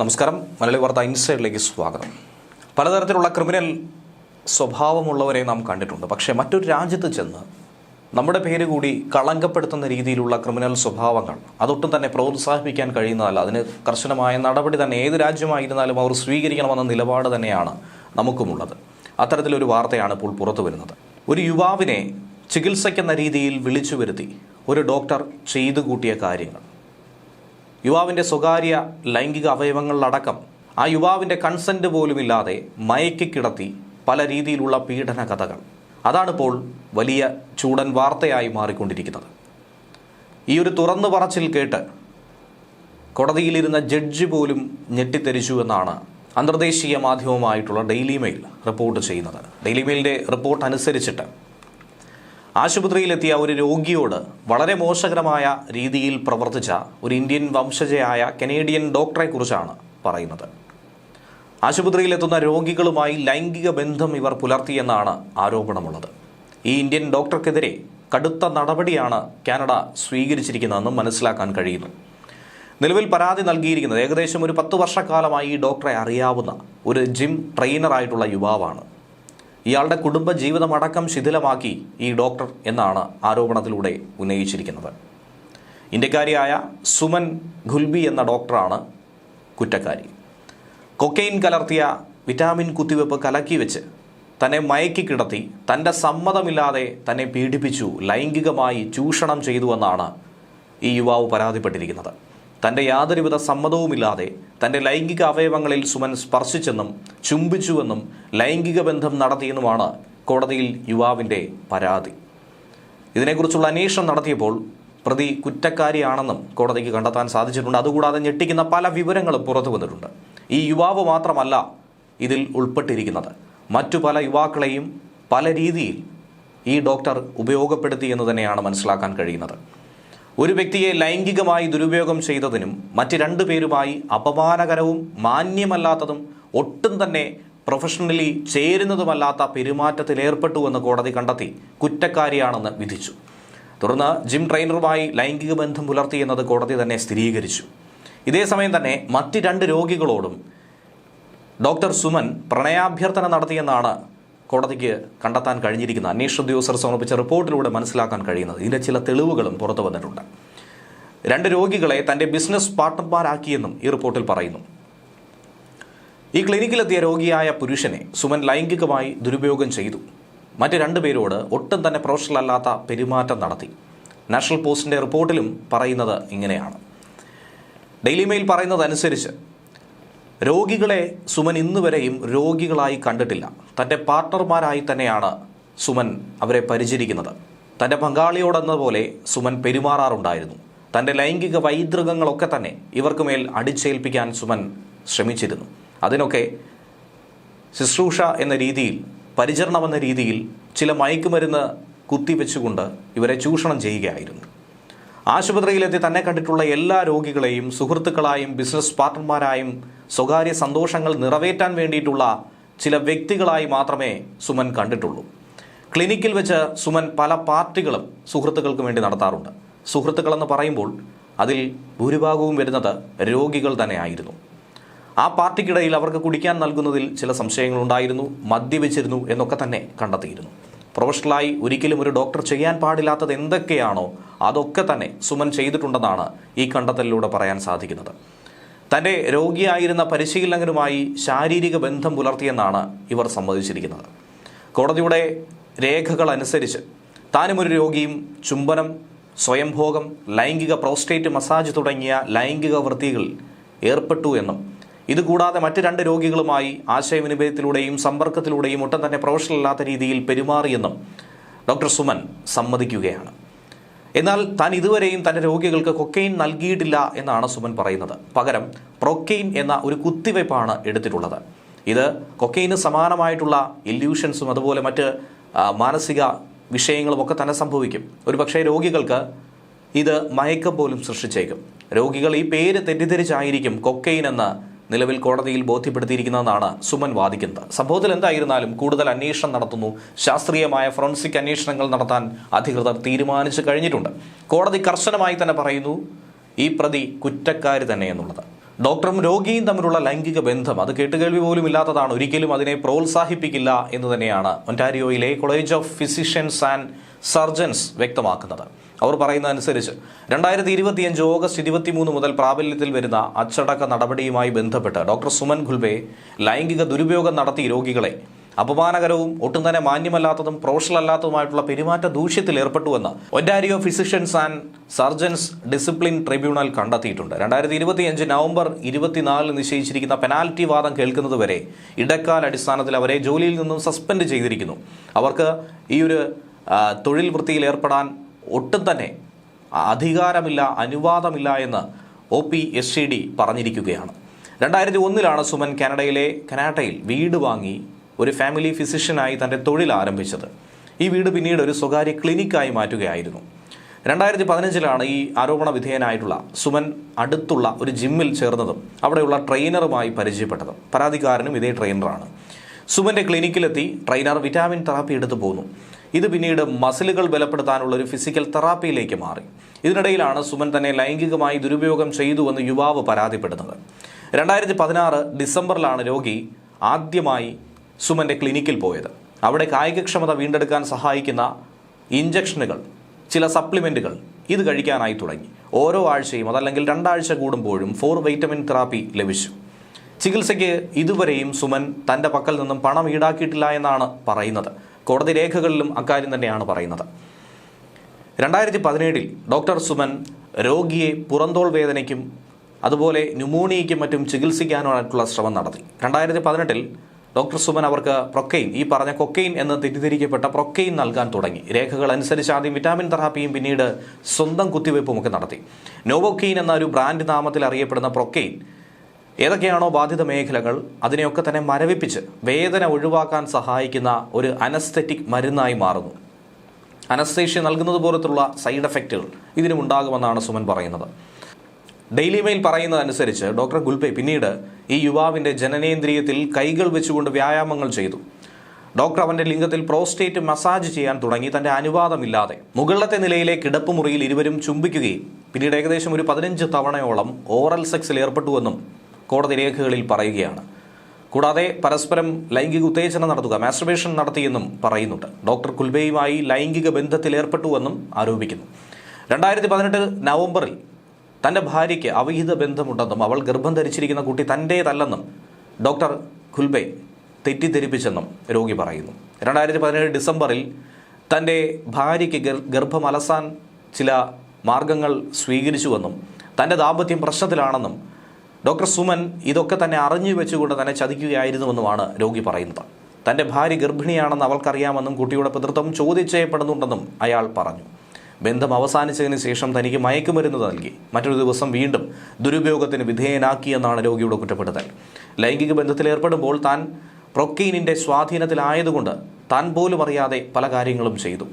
നമസ്കാരം. മലയാളി വാർത്ത ഇൻസൈഡിലേക്ക് സ്വാഗതം. പലതരത്തിലുള്ള ക്രിമിനൽ സ്വഭാവമുള്ളവരെ നാം കണ്ടിട്ടുണ്ട്. പക്ഷേ മറ്റൊരു രാജ്യത്ത് ചെന്ന് നമ്മുടെ പേര് കൂടി കളങ്കപ്പെടുത്തുന്ന രീതിയിലുള്ള ക്രിമിനൽ സ്വഭാവങ്ങൾ അതൊട്ടും തന്നെ പ്രോത്സാഹിപ്പിക്കാൻ കഴിയുന്നതല്ല. അതിന് കർശനമായ നടപടി തന്നെ ഏത് രാജ്യമായിരുന്നാലും അവർ സ്വീകരിക്കണമെന്ന നിലപാട് തന്നെയാണ് നമുക്കുമുള്ളത്. അത്തരത്തിലൊരു വാർത്തയാണ് ഇപ്പോൾ പുറത്തു വരുന്നത്. ഒരു യുവാവിനെ ചികിത്സയ്ക്കെന്ന രീതിയിൽ വിളിച്ചു വരുത്തി ഒരു ഡോക്ടർ ചെയ്തു കൂട്ടിയ കാര്യങ്ങൾ. യുവാവിന്റെ സ്വകാര്യ ലൈംഗിക അവയവങ്ങളിലടക്കം ആ യുവാവിന്റെ കൺസെന്റ് പോലുമില്ലാതെ മയക്കി കിടത്തി പല രീതിയിലുള്ള പീഡന കഥകൾ. അതാണിപ്പോൾ വലിയ ചൂടൻ വാർത്തയായി മാറിക്കൊണ്ടിരിക്കുന്നത്. ഈ ഒരു തുറന്നു പറച്ചിൽ കേട്ട് കോടതിയിലിരുന്ന ജഡ്ജി പോലും ഞെട്ടിത്തെരിച്ചു എന്നാണ് അന്തർദേശീയ മാധ്യമമായിട്ടുള്ള ഡെയിലി മെയിൽ റിപ്പോർട്ട് ചെയ്യുന്നത്. ഡെയിലി മെയിലിന്റെ റിപ്പോർട്ട് അനുസരിച്ചിട്ട് ആശുപത്രിയിലെത്തിയ ഒരു രോഗിയോട് വളരെ മോശകരമായ രീതിയിൽ പ്രവർത്തിച്ച ഒരു ഇന്ത്യൻ വംശജയായ കനേഡിയൻ ഡോക്ടറെ കുറിച്ചാണ് പറയുന്നത്. ആശുപത്രിയിലെത്തുന്ന രോഗികളുമായി ലൈംഗിക ബന്ധം ഇവർ പുലർത്തിയെന്നാണ് ആരോപണമുള്ളത്. ഈ ഇന്ത്യൻ ഡോക്ടർക്കെതിരെ കടുത്ത നടപടിയാണ് കാനഡ സ്വീകരിച്ചിരിക്കുന്നതെന്നും മനസ്സിലാക്കാൻ കഴിയുന്നു. നിലവിൽ പരാതി നൽകിയിരിക്കുന്നത് ഏകദേശം ഒരു പത്ത് വർഷക്കാലമായി ഈ ഡോക്ടറെ അറിയാവുന്ന ഒരു ജിം ട്രെയിനറായിട്ടുള്ള യുവാവാണ്. ഇയാളുടെ കുടുംബ ജീവിതമടക്കം ശിഥിലമാക്കി ഈ ഡോക്ടർ എന്നാണ് ആരോപണത്തിലൂടെ ഉന്നയിച്ചിരിക്കുന്നത്. ഇന്ത്യക്കാരിയായ സുമൻ ഖുൽബി എന്ന ഡോക്ടറാണ് കുറ്റക്കാരി. കൊക്കൈൻ കലർത്തിയ വിറ്റാമിൻ കുത്തിവെപ്പ് കലക്കി വെച്ച് തന്നെ മയക്കി കിടത്തി തന്റെ സമ്മതമില്ലാതെ തന്നെ പീഡിപ്പിച്ചു ലൈംഗികമായി ചൂഷണം ചെയ്തുവെന്നാണ് ഈ യുവാവ് പരാതിപ്പെട്ടിരിക്കുന്നത്. തന്റെ യാതൊരുവിധ സമ്മതവുമില്ലാതെ തന്റെ ലൈംഗിക അവയവങ്ങളിൽ സുമൻ സ്പർശിച്ചെന്നും ചുംബിച്ചുവെന്നും ലൈംഗിക ബന്ധം നടത്തിയെന്നുമാണ് കോടതിയിൽ യുവാവിന്റെ പരാതി. ഇതിനെക്കുറിച്ചുള്ള അന്വേഷണം നടത്തിയപ്പോൾ പ്രതി കുറ്റക്കാരിയാണെന്നും കോടതിക്ക് കണ്ടെത്താൻ സാധിച്ചിട്ടുണ്ട്. അതുകൂടാതെ ഞെട്ടിക്കുന്ന പല വിവരങ്ങളും പുറത്തു വന്നിട്ടുണ്ട്. ഈ യുവാവ് മാത്രമല്ല ഇതിൽ ഉൾപ്പെട്ടിരിക്കുന്നത്. മറ്റു പല യുവാക്കളെയും പല രീതിയിൽ ഈ ഡോക്ടർ ഉപയോഗപ്പെടുത്തി എന്ന് തന്നെയാണ് മനസ്സിലാക്കാൻ കഴിയുന്നത്. ഒരു വ്യക്തിയെ ലൈംഗികമായി ദുരുപയോഗം ചെയ്തതിനും മറ്റ് രണ്ടു പേരുമായി അപമാനകരവും മാന്യമല്ലാത്തതും ഒട്ടും തന്നെ പ്രൊഫഷണലി ചേരുന്നതുമല്ലാത്ത പെരുമാറ്റത്തിൽ ഏർപ്പെട്ടുവെന്ന് കോടതി കണ്ടെത്തി കുറ്റക്കാരിയാണെന്ന് വിധിച്ചു. തുടർന്ന് ജിം ട്രെയിനറുമായി ലൈംഗിക ബന്ധം പുലർത്തിയെന്നത് കോടതി തന്നെ സ്ഥിരീകരിച്ചു. ഇതേസമയം തന്നെ മറ്റ് രണ്ട് രോഗികളോടും ഡോക്ടർ സുമൻ പ്രണയാഭ്യർത്ഥന നടത്തിയെന്നാണ് കോടതിക്ക് കണ്ടെത്താൻ കഴിഞ്ഞിരിക്കുന്ന. അന്വേഷണ ഉദ്യോഗസ്ഥർ സമർപ്പിച്ച റിപ്പോർട്ടിലൂടെ മനസ്സിലാക്കാൻ കഴിയുന്നത്. ഇതിന്റെ ചില തെളിവുകളും പുറത്തു വന്നിട്ടുണ്ട്. രണ്ട് രോഗികളെ തന്റെ ബിസിനസ് പാർട്ട്ണർമാരാക്കിയെന്നും ഈ റിപ്പോർട്ടിൽ പറയുന്നു. ഈ ക്ലിനിക്കിലെത്തിയ രോഗിയായ പുരുഷനെ സുമൻ ലൈംഗികമായി ദുരുപയോഗം ചെയ്തു. മറ്റ് രണ്ടുപേരോട് ഒട്ടും തന്നെ പ്രൊഫഷണൽ അല്ലാത്ത പെരുമാറ്റം നടത്തി. നാഷണൽ പോസ്റ്റിന്റെ റിപ്പോർട്ടിലും പറയുന്നത് ഇങ്ങനെയാണ്. ഡെയിലി മെയിൽ പറയുന്നതനുസരിച്ച് രോഗികളെ സുമൻ ഇന്നുവരെയും രോഗികളായി കണ്ടിട്ടില്ല. തന്റെ പാർട്ട്ണർമാരായി തന്നെയാണ് സുമൻ അവരെ പരിചരിക്കുന്നത്. തന്റെ പങ്കാളിയോടെന്ന പോലെ സുമൻ പെരുമാറാറുണ്ടായിരുന്നു. തന്റെ ലൈംഗിക വൈതൃകങ്ങളൊക്കെ തന്നെ ഇവർക്ക് മേൽ അടിച്ചേൽപ്പിക്കാൻ സുമൻ ശ്രമിച്ചിരുന്നു. അതിനൊക്കെ ശുശ്രൂഷ എന്ന രീതിയിൽ പരിചരണം എന്ന രീതിയിൽ ചില മയക്കുമരുന്ന് കുത്തിവെച്ചുകൊണ്ട് ഇവരെ ചൂഷണം ചെയ്യുകയായിരുന്നു. ആശുപത്രിയിലെത്തി തന്നെ കണ്ടിട്ടുള്ള എല്ലാ രോഗികളെയും സുഹൃത്തുക്കളായും ബിസിനസ് പാർട്ട്ണർമാരായും സ്വകാര്യ സന്തോഷങ്ങൾ നിറവേറ്റാൻ വേണ്ടിയിട്ടുള്ള ചില വ്യക്തികളായി മാത്രമേ സുമൻ കണ്ടിട്ടുള്ളൂ. ക്ലിനിക്കിൽ വെച്ച് സുമൻ പല പാർട്ടികളും സുഹൃത്തുക്കൾക്ക് വേണ്ടി നടത്താറുണ്ട്. സുഹൃത്തുക്കളെന്ന് പറയുമ്പോൾ അതിൽ ഭൂരിഭാഗവും വരുന്നത് രോഗികൾ തന്നെയായിരുന്നു. ആ പാർട്ടിക്കിടയിൽ അവർക്ക് കുടിക്കാൻ നൽകുന്നതിൽ ചില സംശയങ്ങളുണ്ടായിരുന്നു മദ്യപിച്ചിരുന്നു എന്നൊക്കെ തന്നെ കണ്ടെത്തിയിരുന്നു. പ്രൊഫഷണലായി ഒരിക്കലും ഒരു ഡോക്ടർ ചെയ്യാൻ പാടില്ലാത്തത് എന്തൊക്കെയാണോ അതൊക്കെ തന്നെ സുമൻ ചെയ്തിട്ടുണ്ടെന്നാണ് ഈ കണ്ടെത്തലിലൂടെ പറയാൻ സാധിക്കുന്നത്. തന്റെ രോഗിയായിരുന്ന പരിശീലകനുമായി ശാരീരിക ബന്ധം പുലർത്തിയെന്നാണ് ഇവർ സമ്മതിച്ചിരിക്കുന്നത്. കോടതിയുടെ രേഖകൾ അനുസരിച്ച് താനും ഒരു രോഗിയും ചുംബനം സ്വയംഭോഗം ലൈംഗിക പ്രോസ്റ്റേറ്റ് മസാജ് തുടങ്ങിയ ലൈംഗിക വൃത്തികൾ ഏർപ്പെട്ടു എന്നും ഇതുകൂടാതെ മറ്റ് രണ്ട് രോഗികളുമായി ആശയവിനിമയത്തിലൂടെയും സമ്പർക്കത്തിലൂടെയും ഒട്ടും തന്നെ പ്രൊഫഷണൽ അല്ലാത്ത രീതിയിൽ പെരുമാറിയെന്നും ഡോക്ടർ സുമൻ സമ്മതിക്കുകയാണ്. എന്നാൽ താൻ ഇതുവരെയും തന്റെ രോഗികൾക്ക് കൊക്കെയിൻ നൽകിയിട്ടില്ല എന്നാണ് സുമൻ പറയുന്നത്. പകരം പ്രൊക്കെയിൻ എന്ന ഒരു കുത്തിവയ്പ്പാണ് എടുത്തിട്ടുള്ളത്. ഇത് കൊക്കെയിന് സമാനമായിട്ടുള്ള ഇല്യൂഷൻസും അതുപോലെ മറ്റ് മാനസിക വിഷയങ്ങളും ഒക്കെ തന്നെ സംഭവിക്കും. ഒരുപക്ഷെ രോഗികൾക്ക് ഇത് മയക്കം പോലും സൃഷ്ടിച്ചേക്കും. രോഗികൾ ഈ പേര് തെറ്റിദ്ധരിച്ചായിരിക്കും കൊക്കെയിൻ എന്ന് നിലവിൽ കോടതിയിൽ ബോധ്യപ്പെടുത്തിയിരിക്കുന്നതെന്നാണ് സുമൻ വാദിക്കുന്നത്. സംഭവത്തിൽ എന്തായിരുന്നാലും കൂടുതൽ അന്വേഷണം നടത്തുന്നു. ശാസ്ത്രീയമായ ഫോറൻസിക് അന്വേഷണങ്ങൾ നടത്താൻ അധികൃതർ തീരുമാനിച്ചു കഴിഞ്ഞിട്ടുണ്ട്. കോടതി കർശനമായി തന്നെ പറയുന്നു ഈ പ്രതി കുറ്റക്കാരി തന്നെ എന്നുള്ളത്. ഡോക്ടറും രോഗിയും തമ്മിലുള്ള ലൈംഗിക ബന്ധം അത് കേട്ടുകേൾവി പോലും ഇല്ലാത്തതാണ്. ഒരിക്കലും അതിനെ പ്രോത്സാഹിപ്പിക്കില്ല എന്ന് തന്നെയാണ് ഒന്റാരിയോയിലെ college of physicians and surgeons വ്യക്തമാക്കുന്നത്. അവർ പറയുന്നതനുസരിച്ച് രണ്ടായിരത്തി ഇരുപത്തിയഞ്ച് ഓഗസ്റ്റ് ഇരുപത്തിമൂന്ന് മുതൽ പ്രാബല്യത്തിൽ വരുന്ന അച്ചടക്ക നടപടിയുമായി ബന്ധപ്പെട്ട് ഡോക്ടർ സുമൻ ഖുൽബെ ലൈംഗിക ദുരുപയോഗം നടത്തി രോഗികളെ അപമാനകരവും ഒട്ടും തന്നെ മാന്യമല്ലാത്തതും പ്രൊഫഷണൽ അല്ലാത്തതുമായിട്ടുള്ള പെരുമാറ്റ ദൂഷ്യത്തിൽ ഏർപ്പെട്ടുവെന്ന് Ontario physicians and surgeons discipline tribunal കണ്ടെത്തിയിട്ടുണ്ട്. രണ്ടായിരത്തി ഇരുപത്തിയഞ്ച് നവംബർ ഇരുപത്തിനാലിന് നിശ്ചയിച്ചിരിക്കുന്ന പെനാൽറ്റി വാദം കേൾക്കുന്നതുവരെ ഇടക്കാല അടിസ്ഥാനത്തിൽ അവരെ ജോലിയിൽ നിന്നും സസ്പെൻഡ് ചെയ്തിരിക്കുന്നു. അവർക്ക് ഈ ഒരു തൊഴിൽ വൃത്തിയിൽ ഏർപ്പെടാൻ ഒട്ടും തന്നെ അധികാരമില്ല അനുവാദമില്ല എന്ന് O P S C D പറഞ്ഞിരിക്കുകയാണ്. രണ്ടായിരത്തി ഒന്നിലാണ് സുമൻ കാനഡയിലെ കനാട്ടയിൽ വീട് വാങ്ങി ഒരു ഫാമിലി ഫിസിഷ്യനായി തന്റെ തൊഴിൽ ആരംഭിച്ചത്. ഈ വീട് പിന്നീട് ഒരു സ്വകാര്യ ക്ലിനിക്കായി മാറ്റുകയായിരുന്നു. രണ്ടായിരത്തി പതിനഞ്ചിലാണ് ഈ ആരോപണ വിധേയനായിട്ടുള്ള സുമൻ അടുത്തുള്ള ഒരു ജിമ്മിൽ ചേർന്നതും അവിടെയുള്ള ട്രെയിനറുമായി പരിചയപ്പെട്ടതും. പരാതിക്കാരനും ഇതേ ട്രെയിനറാണ്. സുമന്റെ ക്ലിനിക്കിലെത്തി ട്രെയിനർ വിറ്റാമിൻ തെറാപ്പി എടുത്തു പോന്നു. ഇത് പിന്നീട് മസിലുകൾ ബലപ്പെടുത്താനുള്ള ഒരു ഫിസിക്കൽ തെറാപ്പിയിലേക്ക് മാറി. ഇതിനിടയിലാണ് സുമൻ തന്നെ ലൈംഗികമായി ദുരുപയോഗം ചെയ്തുവെന്ന് യുവാവ് പരാതിപ്പെടുന്നത്. രണ്ടായിരത്തി പതിനാറ് ഡിസംബറിലാണ് രോഗി ആദ്യമായി സുമന്റെ ക്ലിനിക്കിൽ പോയത്. അവിടെ കായികക്ഷമത വീണ്ടെടുക്കാൻ സഹായിക്കുന്ന ഇഞ്ചക്ഷനുകൾ ചില സപ്ലിമെന്റുകൾ ഇത് കഴിക്കാനായി തുടങ്ങി. ഓരോ ആഴ്ചയും അതല്ലെങ്കിൽ രണ്ടാഴ്ച കൂടുമ്പോഴും ഫോർ വൈറ്റമിൻ തെറാപ്പി ലഭിച്ചു. ചികിത്സയ്ക്ക് ഇതുവരെയും സുമൻ തന്റെ പക്കൽ നിന്നും പണം ഈടാക്കിയിട്ടില്ല എന്നാണ് പറയുന്നത്. കോടതി രേഖകളിലും അക്കാര്യം തന്നെയാണ് പറയുന്നത്. രണ്ടായിരത്തി പതിനേഴിൽ ഡോക്ടർ സുമൻ രോഗിയെ പുറന്തോൾ വേദനയ്ക്കും അതുപോലെ ന്യൂമോണിയയ്ക്കും മറ്റും ചികിത്സിക്കാനായിട്ടുള്ള ശ്രമം നടത്തി. രണ്ടായിരത്തി പതിനെട്ടിൽ ഡോക്ടർ സുമൻ അവർക്ക് പ്രൊക്കെയിൻ ഈ പറഞ്ഞ കൊക്കെയിൻ എന്ന് തെറ്റിദ്ധരിക്കപ്പെട്ട പ്രൊക്കെയിൻ നൽകാൻ തുടങ്ങി. രേഖകൾ അനുസരിച്ച് ആദ്യം വിറ്റാമിൻ തെറാപ്പിയും പിന്നീട് സ്വന്തം കുത്തിവയ്പ്പും ഒക്കെ നടത്തി. നോവോക്കെയിൻ എന്ന ഒരു ബ്രാൻഡ് നാമത്തിൽ അറിയപ്പെടുന്ന പ്രൊക്കെയിൻ ഏതൊക്കെയാണോ ബാധിത മേഖലകൾ അതിനെയൊക്കെ തന്നെ മരവിപ്പിച്ച് വേദന ഒഴിവാക്കാൻ സഹായിക്കുന്ന ഒരു അനസ്തെറ്റിക് മരുന്നായി മാറുന്നു. അനസ്തേഷ്യ നൽകുന്നത് പോലത്തുള്ള സൈഡ് എഫക്റ്റുകൾ ഇതിനും ഉണ്ടാകുമെന്നാണ് സുമൻ പറയുന്നത്. ഡെയിലി മെയിൽ പറയുന്നതനുസരിച്ച് ഡോക്ടർ ഗുൽപേ പിന്നീട് ഈ യുവാവിന്റെ ജനനേന്ദ്രിയത്തിൽ കൈകൾ വെച്ചുകൊണ്ട് വ്യായാമങ്ങൾ ചെയ്തു. ഡോക്ടർ അവന്റെ ലിംഗത്തിൽ പ്രോസ്റ്റേറ്റ് മസാജ് ചെയ്യാൻ തുടങ്ങി. തന്റെ അനുവാദമില്ലാതെ മുകളിലത്തെ നിലയിലെ കിടപ്പ് മുറിയിൽ ഇരുവരും ചുംബിക്കുകയും പിന്നീട് ഏകദേശം ഒരു പതിനഞ്ച് തവണയോളം ഓറൽ സെക്സിൽ ഏർപ്പെട്ടുവെന്നും കോടതി രേഖകളിൽ പറയുകയാണ്. കൂടാതെ പരസ്പരം ലൈംഗിക ഉത്തേജനം നടത്തുക മാസ്ട്രബേഷൻ നടത്തിയെന്നും പറയുന്നുണ്ട്. ഡോക്ടർ കുൽബെയുമായി ലൈംഗിക ബന്ധത്തിലേർപ്പെട്ടുവെന്നും ആരോപിക്കുന്നു. രണ്ടായിരത്തി പതിനെട്ട് നവംബറിൽ തന്റെ ഭാര്യയ്ക്ക് അവിഹിത ബന്ധമുണ്ടെന്നും അവൾ ഗർഭം ധരിച്ചിരിക്കുന്ന കുട്ടി തന്റേതല്ലെന്നും ഡോക്ടർ ഖുൽബെ തെറ്റിദ്ധരിപ്പിച്ചെന്നും രോഗി പറയുന്നു. രണ്ടായിരത്തി പതിനേഴ് ഡിസംബറിൽ തന്റെ ഭാര്യയ്ക്ക് ഗർ- ഗർഭം അലസാൻ ചില മാർഗങ്ങൾ സ്വീകരിച്ചുവെന്നും തന്റെ ദാമ്പത്യം പ്രശ്നത്തിലാണെന്നും ഡോക്ടർ സുമൻ ഇതൊക്കെ തന്നെ അറിഞ്ഞു വെച്ചുകൊണ്ട് തന്നെ ചതിക്കുകയായിരുന്നുവെന്നുമാണ് രോഗി പറയുന്നത്. തന്റെ ഭാര്യ ഗർഭിണിയാണെന്ന് അവൾക്കറിയാമെന്നും കുട്ടിയുടെ പിതൃത്വം ചോദ്യം ചെയ്യപ്പെടുന്നുണ്ടെന്നും അയാൾ പറഞ്ഞു. ബന്ധം അവസാനിച്ചതിന് ശേഷം തനിക്ക് മയക്കുമരുന്ന് നൽകി. മറ്റൊരു ദിവസം വീണ്ടും ദുരുപയോഗത്തിന് വിധേയനാക്കിയെന്നാണ് രോഗിയുടെ കുറ്റപ്പെടുത്തൽ. ലൈംഗിക ബന്ധത്തിൽ ഏർപ്പെടുമ്പോൾ താൻ പ്രൊക്കെയിനിന്റെ സ്വാധീനത്തിലായതുകൊണ്ട് താൻ പോലും അറിയാതെ പല കാര്യങ്ങളും ചെയ്തു.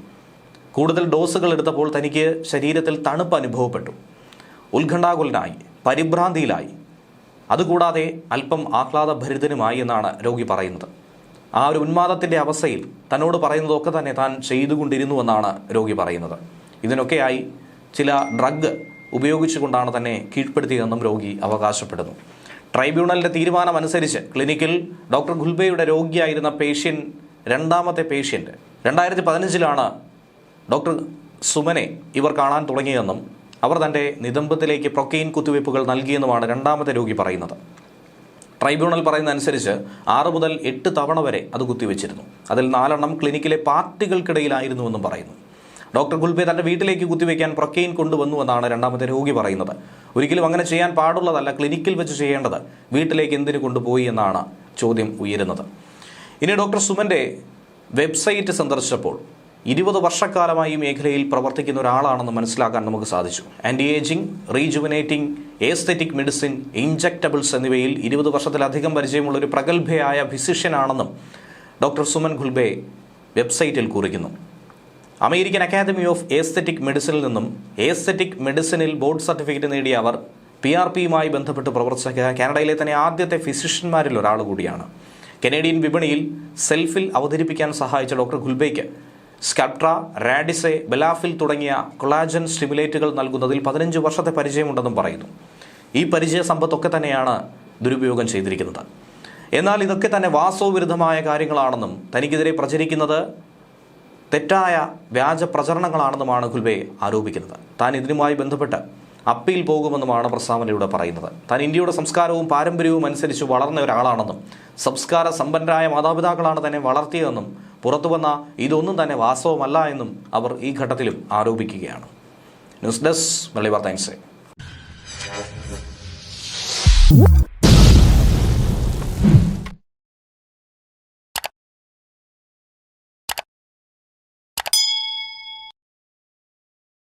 കൂടുതൽ ഡോസുകൾ എടുത്തപ്പോൾ തനിക്ക് ശരീരത്തിൽ തണുപ്പ് അനുഭവപ്പെട്ടു. ഉത്കണ്ഠാകുലനായി പരിഭ്രാന്തിയിലായി. അതുകൂടാതെ അല്പം ആഹ്ലാദഭരിതനുമായി എന്നാണ് രോഗി പറയുന്നത്. ആ ഒരു ഉന്മാദത്തിന്റെ അവസ്ഥയിൽ തന്നോട് പറയുന്നതൊക്കെ തന്നെ താൻ ചെയ്തുകൊണ്ടിരുന്നുവെന്നാണ് രോഗി പറയുന്നത്. ഇതിനൊക്കെയായി ചില ഡ്രഗ് ഉപയോഗിച്ചുകൊണ്ടാണ് തന്നെ കീഴ്പ്പെടുത്തിയതെന്നും രോഗി അവകാശപ്പെടുന്നു. ട്രൈബ്യൂണലിന്റെ തീരുമാനമനുസരിച്ച് ക്ലിനിക്കിൽ ഡോക്ടർ ഗുൽബയുടെ രോഗിയായിരുന്ന പേഷ്യൻ രണ്ടാമത്തെ പേഷ്യന്റ് രണ്ടായിരത്തി പതിനഞ്ചിലാണ് ഡോക്ടർ സുമനെ ഇവർ കാണാൻ തുടങ്ങിയതെന്നും അവർ തന്റെ നിതംബത്തിലേക്ക് പ്രൊക്കെയിൻ കുത്തിവയ്പ്പുകൾ നൽകിയെന്നുമാണ് രണ്ടാമത്തെ രോഗി പറയുന്നത്. ട്രൈബ്യൂണൽ പറയുന്ന അനുസരിച്ച് ആറ് മുതൽ എട്ട് തവണ വരെ അത് കുത്തിവെച്ചിരുന്നു. അതിൽ നാലെണ്ണം ക്ലിനിക്കിലെ പാർട്ടികൾക്കിടയിലായിരുന്നുവെന്നും പറയുന്നു. ഡോക്ടർ ഗുൽബെ തന്റെ വീട്ടിലേക്ക് കുത്തിവെക്കാൻ പ്രൊക്കെയിൻ കൊണ്ടുവന്നുവെന്നാണ് രണ്ടാമത്തെ രോഗി പറയുന്നത്. ഒരിക്കലും അങ്ങനെ ചെയ്യാൻ പാടുള്ളതല്ല ക്ലിനിക്കിൽ വെച്ച് ചെയ്യേണ്ടത്. വീട്ടിലേക്ക് എന്തിനു കൊണ്ടുപോയി എന്നാണ് ചോദ്യം ഉയരുന്നത്. ഇനി ഡോക്ടർ സുമന്റെ വെബ്സൈറ്റ് സന്ദർശിച്ചപ്പോൾ ഇരുപത് വർഷക്കാലമായി ഈ മേഖലയിൽ പ്രവർത്തിക്കുന്ന ഒരാളാണെന്ന് മനസ്സിലാക്കാൻ നമുക്ക് സാധിച്ചു. Anti aging rejuvenating aesthetic medicine injectables എന്നിവയിൽ ഇരുപത് വർഷത്തിലധികം പരിചയമുള്ള ഒരു പ്രഗത്ഭയായ ഫിസിഷ്യനാണെന്നും ഡോക്ടർ സുമൻ ഖുൽബെ വെബ്സൈറ്റിൽ കുറിക്കുന്നു. അമേരിക്കൻ അക്കാദമി ഓഫ് ഏസ്തെറ്റിക് മെഡിസിനിൽ നിന്നും ഏസ്തെറ്റിക് മെഡിസിനിൽ ബോർഡ് സർട്ടിഫിക്കറ്റ് നേടിയ അവർ പി ആർ പിയുമായി ബന്ധപ്പെട്ട് പ്രവർത്തിച്ച കാനഡയിലെ തന്നെ ആദ്യത്തെ ഫിസിഷ്യന്മാരിൽ ഒരാൾ കൂടിയാണ്. കനേഡിയൻ വിപണിയിൽ സെൽഫിൽ അവതരിപ്പിക്കാൻ സഹായിച്ച ഡോക്ടർ ഗുൽബയ്ക്ക് സ്കപ്ട്ര റാഡിസെ ബലാഫിൽ തുടങ്ങിയ കൊളാജൻ സ്റ്റിമുലേറ്റുകൾ നൽകുന്നതിൽ പതിനഞ്ച് വർഷത്തെ പരിചയമുണ്ടെന്നും പറയുന്നു. ഈ പരിചയ സമ്പത്തൊക്കെ തന്നെയാണ് ദുരുപയോഗം ചെയ്തിരിക്കുന്നത്. എന്നാൽ ഇതൊക്കെ തന്നെ വാസ്തവവിരുദ്ധമായ കാര്യങ്ങളാണെന്നും തനിക്കെതിരെ പ്രചരിക്കുന്നത് തെറ്റായ വ്യാജ പ്രചരണങ്ങളാണെന്നുമാണ് ഖുൽബെ ആരോപിക്കുന്നത്. താൻ ഇതിനുമായി ബന്ധപ്പെട്ട് അപ്പീൽ പോകുമെന്നുമാണ് പ്രസ്താവനയിലൂടെ പറയുന്നത്. താൻ ഇന്ത്യയുടെ സംസ്കാരവും പാരമ്പര്യവും അനുസരിച്ച് വളർന്ന ഒരാളാണെന്നും സംസ്കാര സമ്പന്നരായ മാതാപിതാക്കളാണ് തന്നെ വളർത്തിയതെന്നും പുറത്തു വന്ന ഇതൊന്നും തന്നെ വാസ്തവമല്ല എന്നും അവർ ഈ ഘട്ടത്തിലും ആരോപിക്കുകയാണ്. ന്യൂസ് ഡെസ്ക് വെള്ളി വാർത്ത